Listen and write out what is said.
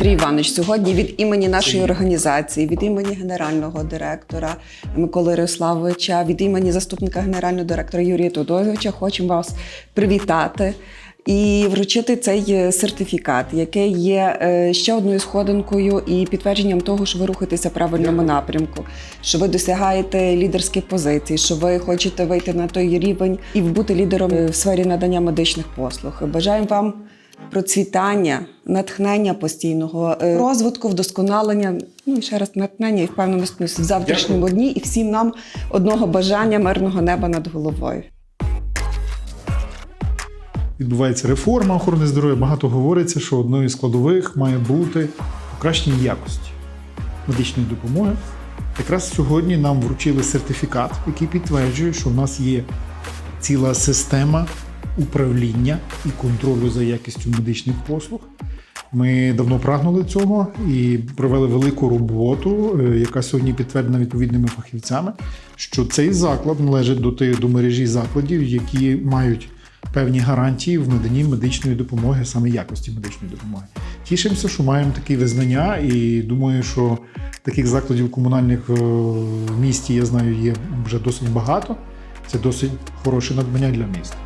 Андрій Іванович, сьогодні від імені нашої організації, від імені генерального директора Миколи Ярославовича, від імені заступника генерального директора Юрія Тодоровича хочемо вас привітати. І вручити цей е, сертифікат, який є е, ще одною сходинкою і підтвердженням того, що ви рухаєтеся в правильному напрямку, що ви досягаєте лідерських позицій, що ви хочете вийти на той рівень і бути лідером е, в сфері надання медичних послуг. Бажаємо вам процвітання, натхнення постійного, е, розвитку, вдосконалення. Ну і ще раз натхнення і впевненості в завтрашньому дні, і всім нам одного бажання мирного неба над головою. Відбувається реформа охорони здоров'я. Багато говориться, що одною з складових має бути покращення якості медичної допомоги. Якраз сьогодні нам вручили сертифікат, який підтверджує, що в нас є ціла система управління і контролю за якістю медичних послуг. Ми давно прагнули цього і провели велику роботу, е, яка сьогодні підтверджена відповідними фахівцями, що цей заклад належить до тих до мережі закладів, які мають певні гарантії в наданні медичної допомоги, саме якості медичної допомоги. Тішимося, що маємо такі визнання, і думаю, що таких закладів комунальних е, в місті я знаю є вже досить багато. Це досить хороше надбання для міста.